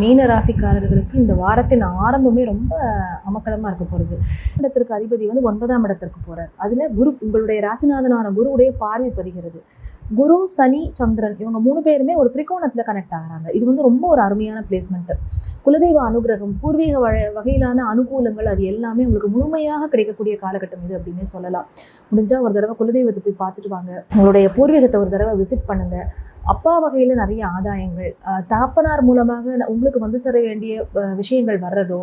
மீன ராசிக்காரர்களுக்கு இந்த வாரத்தின் ஆரம்பமே ரொம்ப அமக்கலமாக இருக்க போகிறது இடத்திற்கு அதிபதி வந்து ஒன்பதாம் இடத்திற்கு போகிறார் அதில் குரு உங்களுடைய ராசிநாதனான குருவுடைய பார்வை பதிகிறது. குரு சனி சந்திரன் இவங்க மூணு பேருமே ஒரு திரிகோணத்தில் கனெக்ட் ஆகிறாங்க. இது வந்து ரொம்ப ஒரு அருமையான பிளேஸ்மெண்ட்டு குலதெய்வ அனுகிரகம் பூர்வீக வகையிலான அனுகூலங்கள் அது எல்லாமே உங்களுக்கு முழுமையாக கிடைக்கக்கூடிய காலகட்டம் இது அப்படின்னே சொல்லலாம். முடிஞ்சால் ஒரு தடவை குலதெய்வத்தை போய் பார்த்துட்டு வாங்க. உங்களுடைய பூர்வீகத்தை ஒரு தடவை விசிட் பண்ணுங்கள் அப்பா வகையில் நிறைய ஆதாயங்கள் தாப்பனார் தகப்பனார் மூலமாக உங்களுக்கு வந்து சேர வேண்டிய விஷயங்கள் வர்றதோ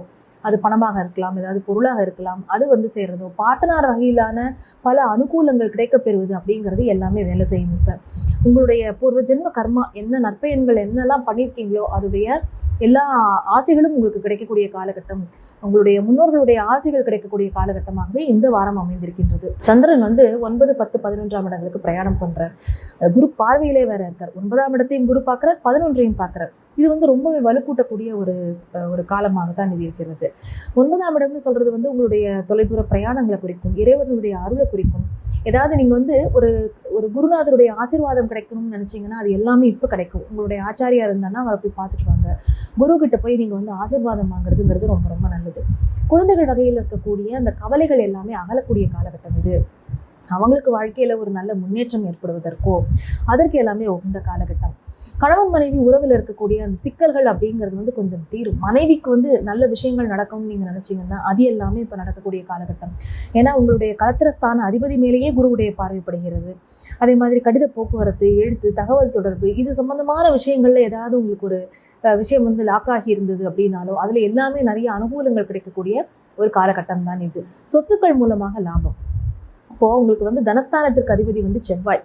அது பணமாக இருக்கலாம் ஏதாவது பொருளாக இருக்கலாம் அது வந்து சேர்றதோ பாட்டனார் வகையிலான பல அனுகூலங்கள் கிடைக்கப்பெறுவது அப்படிங்கிறது எல்லாமே வேலை செய்யும் இப்போ. உங்களுடைய பூர்வ ஜென்ம கர்மா என்ன நற்பயன்கள் என்னெல்லாம் பண்ணியிருக்கீங்களோ அதுடைய எல்லா ஆசைகளும் உங்களுக்கு கிடைக்கக்கூடிய காலகட்டம். உங்களுடைய முன்னோர்களுடைய ஆசைகள் கிடைக்கக்கூடிய காலகட்டமாகவே இந்த வாரம் அமைந்திருக்கின்றது. சந்திரன் வந்து ஒன்பது பத்து பதினொன்றாம் இடங்களுக்கு பிரயாணம் பண்ணுறார் குரு பார்வையிலே வேற இருக்கார். ஒன்பதாம் இடத்தையும் குரு பார்க்குறார் பதினொன்றையும் பார்க்குறார். இது வந்து ரொம்பவே வலுக்கூட்டக்கூடிய ஒரு ஒரு காலமாக தான் இது இருக்கிறது. ஒன்பதாம் இடம்னு சொல்றது வந்து உங்களுடைய தொலைதூர பிரயாணங்களை குறிக்கும் இறைவனுடைய அருளை குறிக்கும். ஏதாவது நீங்க வந்து ஒரு ஒரு குருநாதருடைய ஆசீர்வாதம் கிடைக்கணும்னு நினைச்சீங்கன்னா அது எல்லாமே இப்போ கிடைக்கும். உங்களுடைய ஆச்சாரியா இருந்தானா அவரை போய் பார்த்துட்டு வாங்க. குரு கிட்ட போய் நீங்க வந்து ஆசீர்வாதம் வாங்குறதுங்கிறது ரொம்ப ரொம்ப நல்லது. குழந்தைகள் வகையில் இருக்கக்கூடிய அந்த கவலைகள் எல்லாமே அகலக்கூடிய காலகட்டம் இது. அவங்களுக்கு வாழ்க்கையில் ஒரு நல்ல முன்னேற்றம் ஏற்படுவதற்கோ அதற்கு எல்லாமே உகந்த காலகட்டம். கணவன் மனைவி உறவில் இருக்கக்கூடிய அந்த சிக்கல்கள் அப்படிங்கிறது வந்து கொஞ்சம் தீரும். மனைவிக்கு வந்து நல்ல விஷயங்கள் நடக்கும்னு நீங்கள் நினச்சிங்கன்னா அது எல்லாமே இப்போ நடக்கக்கூடிய காலகட்டம். ஏன்னா உங்களுடைய கலத்திரஸ்தான அதிபதி மேலேயே குருவுடைய பார்வைப்படுகிறது அதே மாதிரி கடித போக்குவரத்து எழுத்து தகவல் தொடர்பு இது சம்பந்தமான விஷயங்களில் ஏதாவது உங்களுக்கு ஒரு விஷயம் வந்து லாக் ஆகி இருந்தது அப்படின்னாலோ அதில் எல்லாமே நிறைய அனுகூலங்கள் கிடைக்கக்கூடிய ஒரு காலகட்டம் தான் இது. சொத்துக்கள் மூலமாக லாபம். இப்போ உங்களுக்கு வந்து தனஸ்தானத்திற்கு அதிபதி வந்து செவ்வாய்.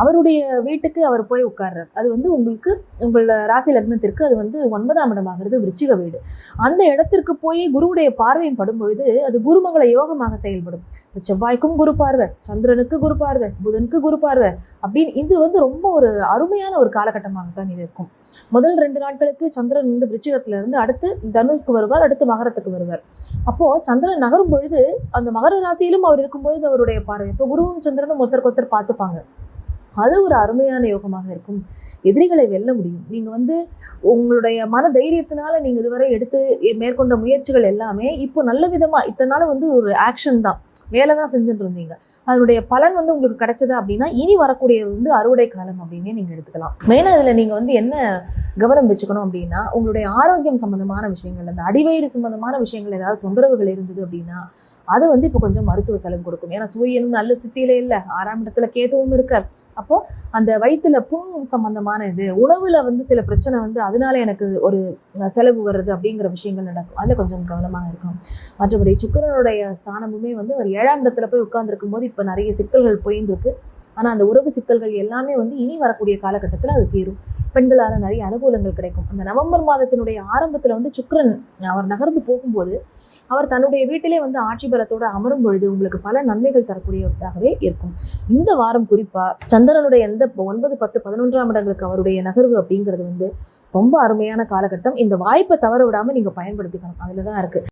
அவருடைய வீட்டுக்கு அவர் போய் உட்கார்றார். அது வந்து உங்களுக்கு உங்களோட ராசி லக்னத்திற்கு அது வந்து ஒன்பதாம் இடமாகிறது விருச்சிக வீடு. அந்த இடத்திற்கு போய் குருவுடைய பார்வையும் படும் பொழுது அது குருமங்கள யோகமாக செயல்படும். செவ்வாய்க்கும் குரு பார்வை சந்திரனுக்கு குரு பார்வை புதனுக்கு குரு பார்வை அப்படின்னு இது வந்து ரொம்ப ஒரு அருமையான ஒரு காலகட்டமாக தான் இருக்கும். முதல் ரெண்டு நாட்களுக்கு சந்திரன் வந்து விருச்சிகத்துல இருந்து அடுத்து தனுக்கு வருவார் அடுத்து மகரத்துக்கு வருவார். அப்போ சந்திரன் நகரும் பொழுது அந்த மகர ராசியிலும் அவர் இருக்கும் பொழுது அவருடைய பார்வை இப்போ குருவும் சந்திரனும் ஒருத்தருக்கு ஒருத்தர் பார்த்துப்பாங்க. அது ஒரு அருமையான யோகமாக இருக்கும். எதிரிகளை வெல்ல முடியும். நீங்க வந்து உங்களுடைய மன தைரியத்தினால நீங்க இதுவரை எடுத்து மேற்கொண்ட முயற்சிகள் எல்லாமே இப்போ நல்ல விதமா இத்தனை வந்து ஒரு ஆக்ஷன் தான். வேலை தான் செஞ்சுட்டு இருந்தீங்க அதனுடைய பலன் வந்து உங்களுக்கு கிடைச்சது அப்படின்னா இனி வரக்கூடியது வந்து அறுவடை காலம் அப்படின்னே நீங்கள் எடுத்துக்கலாம். மெயினாக இதில் நீங்கள் வந்து என்ன கவனம் வச்சுக்கணும் அப்படின்னா உங்களுடைய ஆரோக்கியம் சம்மந்தமான விஷயங்கள் அந்த அடிவயிறு சம்மந்தமான விஷயங்கள் ஏதாவது தொந்தரவுகள் இருந்தது அப்படின்னா அது வந்து இப்போ கொஞ்சம் மருத்துவ செலவு கொடுக்கும். ஏன்னா சூரியன் நல்ல சித்தியில இல்லை. ஆறாம் இடத்துல கேதுவும் இருக்கார். அப்போ அந்த வயிற்றுல புண் சம்பந்தமான இது உணவுல வந்து சில பிரச்சனை வந்து அதனால எனக்கு ஒரு செலவு வருது அப்படிங்கிற விஷயங்கள் நடக்கும். அதில் கொஞ்சம் கவனமாக இருக்கணும். மற்றபடி சுக்கிரனுடைய ஸ்தானமுமே வந்து ஒரு ஏழாம் இடத்துல போய் உட்கார்ந்துருக்கும் போது இப்போ நிறைய சிக்கல்கள் போயின்னு இருக்கு ஆனால் அந்த உறவு சிக்கல்கள் எல்லாமே வந்து இனி வரக்கூடிய காலகட்டத்தில் அது தீரும். பெண்களால் நிறைய அனுகூலங்கள் கிடைக்கும். அந்த நவம்பர் மாதத்தினுடைய ஆரம்பத்தில் வந்து சுக்கரன் அவர் நகர்ந்து போகும்போது அவர் தன்னுடைய வீட்டிலே வந்து ஆட்சி பலத்தோடு அமரும் பொழுது உங்களுக்கு பல நன்மைகள் தரக்கூடியதாகவே இருக்கும். இந்த வாரம் குறிப்பாக சந்திரனுடைய எந்த ஒன்பது பத்து பதினொன்றாம் இடங்களுக்கு அவருடைய நகர்வு அப்படிங்கிறது வந்து ரொம்ப அருமையான காலகட்டம். இந்த வாய்ப்பை தவற விடாமல் நீங்கள் பயன்படுத்திக்கணும். அதில் தான் இருக்குது